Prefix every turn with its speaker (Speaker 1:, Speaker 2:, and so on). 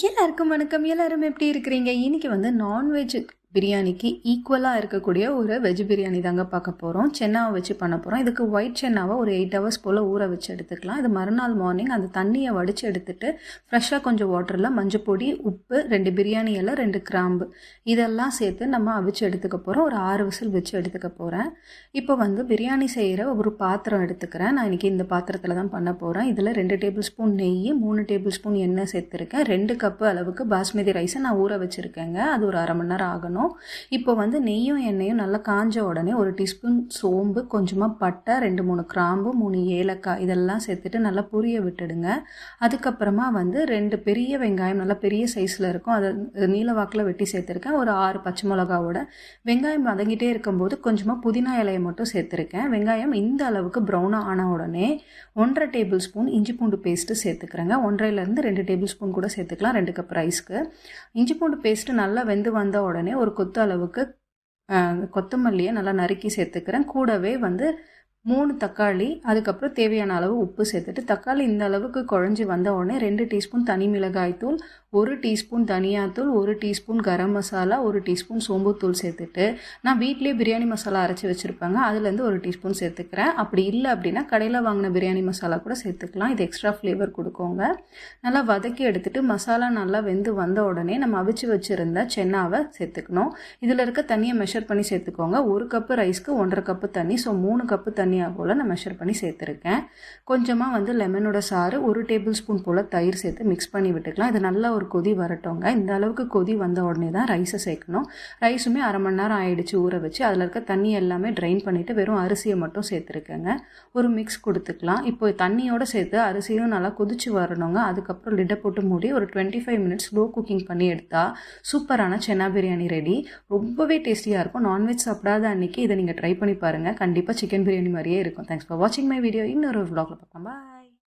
Speaker 1: எல்லாருக்கும் வணக்கம். எல்லாரும் எப்படி இருக்கிறீங்க? இன்னைக்கு வந்து நான்வெஜ் பிரியாணிக்கு ஈக்குவலாக இருக்கக்கூடிய ஒரு வெஜ் பிரியாணி தாங்க பார்க்க போகிறோம் சென்னாவை வச்சு பண்ண போகிறோம் இதுக்கு ஒயிட் சென்னாவை ஒரு எயிட் ஹவர்ஸ் போல் ஊற வச்சு எடுத்துக்கலாம். இது மறுநாள் மார்னிங் அந்த தண்ணியை வடித்து எடுத்துட்டு ஃப்ரெஷ்ஷாக கொஞ்சம் வாட்டரில் மஞ்சள் பொடி உப்பு ரெண்டு பிரியாணி எல்லாம் ரெண்டு கிராம்பு இதெல்லாம் சேர்த்து நம்ம அவிச்சு எடுத்துக்க போகிறோம் ஒரு ஆறு விசில் வச்சு எடுத்துக்க போகிறேன் இப்போ வந்து பிரியாணி செய்கிற ஒரு பாத்திரம் எடுத்துக்கிறேன். நான் இன்றைக்கி இந்த பாத்திரத்தில் தான் பண்ண போகிறேன் இதில் ரெண்டு டேபிள் ஸ்பூன் நெய் மூணு டேபிள் ஸ்பூன் எண்ணெய் சேர்த்துருக்கேன். ரெண்டு கப்பு அளவுக்கு பாஸ்மதி ரைஸை நான் ஊற வச்சுருக்கேங்க. அது ஒரு அரை மணி நேரம் ஆகணும். இப்போ வந்து நெய்யும் எண்ணெயும் நல்லா காஞ்ச உடனே ஒரு டீஸ்பூன் சோம்பு கொஞ்சமாக பட்டை ரெண்டு மூணு கிராம்பு மூணு ஏலக்காய் இதெல்லாம் சேர்த்துட்டு நல்லா புரிய விட்டுடுங்க. அதுக்கப்புறமா வந்து ரெண்டு பெரிய வெங்காயம் நல்லா பெரிய சைஸில் இருக்கும். அதை நீல வாக்கில் வெட்டி சேர்த்துருக்கேன். ஒரு ஆறு பச்சை மிளகாவோட வெங்காயம் வதங்கிட்டே இருக்கும்போது கொஞ்சமாக புதினா இலையை மட்டும் சேர்த்துருக்கேன். வெங்காயம் இந்த அளவுக்கு ப்ரௌனாக ஆன உடனே ஒன்றரை டேபிள் ஸ்பூன் இஞ்சி பூண்டு பேஸ்ட்டு சேர்த்துக்கிறேங்க. ஒன்றரைலேருந்து ரெண்டு டேபிள் ஸ்பூன் கூட சேர்த்துக்கலாம். ரெண்டு கப் ரைஸ்க்கு இஞ்சி பூண்டு பேஸ்ட்டு நல்லா வெந்து வந்த உடனே ஒரு கொத்து அளவுக்கு கொத்தமல்லியை நல்லா நறுக்கி சேர்த்துக்கிறேன். கூடவே வந்து மூணு தக்காளி அதுக்கப்புறம் தேவையான அளவு உப்பு சேர்த்துட்டு தக்காளி இந்த அளவுக்கு குழஞ்சி வந்த உடனே ரெண்டு டீஸ்பூன் தனி மிளகாய் தூள் ஒரு டீஸ்பூன் தனியாத்தூள் ஒரு டீஸ்பூன் கரம் மசாலா ஒரு டீஸ்பூன் சோம்புத்தூள் சேர்த்துட்டு நான் வீட்லேயே பிரியாணி மசாலா அரைச்சி வச்சுருப்பாங்க. அதுலேருந்து ஒரு டீஸ்பூன் சேர்த்துக்கிறேன். அப்படி இல்லை அப்படின்னா கடையில் வாங்கின பிரியாணி மசாலா கூட சேர்த்துக்கலாம். இது எக்ஸ்ட்ரா ஃப்ளேவர் கொடுக்கோங்க. நல்லா வதக்கி எடுத்துட்டு மசாலா நல்லா வெந்து வந்த உடனே நம்ம அவிச்சு வச்சுருந்த சென்னாவை சேர்த்துக்கணும். இதில் இருக்க தண்ணியை மெஷர் பண்ணி சேர்த்துக்கோங்க. ஒரு கப்பு ரைஸ்க்கு ஒன்றரை கப்பு தண்ணி. ஸோ மூணு கப்பு தண்ணியாக போல் நான் மெஷர் பண்ணி சேர்த்துருக்கேன். கொஞ்சமாக வந்து லெமனோட சாறு ஒரு டேபிள் ஸ்பூன் போல் தயிர் சேர்த்து மிக்ஸ் பண்ணி விட்டுக்கலாம். இது நல்லா ஒரு கொதி வரட்டோங்க இந்த அளவுக்கு கொதி வந்த உடனே தான் ரைஸை சேர்க்கணும். ரைஸுமே அரை மணி நேரம் ஆயிடுச்சு ஊற வச்சு. அதில் இருக்க தண்ணி எல்லாமே ட்ரைன் பண்ணிவிட்டு வெறும் அரிசியை மட்டும் சேர்த்துருக்கேங்க. ஒரு மிக்ஸ் கொடுத்துக்கலாம். இப்போ தண்ணியோட சேர்த்து அரிசியும் நல்லா கொதிச்சு வரணுங்க. அதுக்கப்புறம் லிட்டை போட்டு மூடி ஒரு twenty five minutes slow cooking பண்ணி எடுத்தால் சூப்பரான சென்னா பிரியாணி ரெடி ரொம்பவே டேஸ்டியாக இருக்கும். நான்வெஜ் சாப்பிடாத அன்னைக்கு இதை நீங்கள் ட்ரை பண்ணி பாருங்கள் கண்டிப்பாக சிக்கன் பிரியாணி மாதிரியே இருக்கும். தேங்க்ஸ் ஃபார் வாட்சிங் மை வீடியோ இன்னொரு விளாகில் பார்க்கலாம் பாய்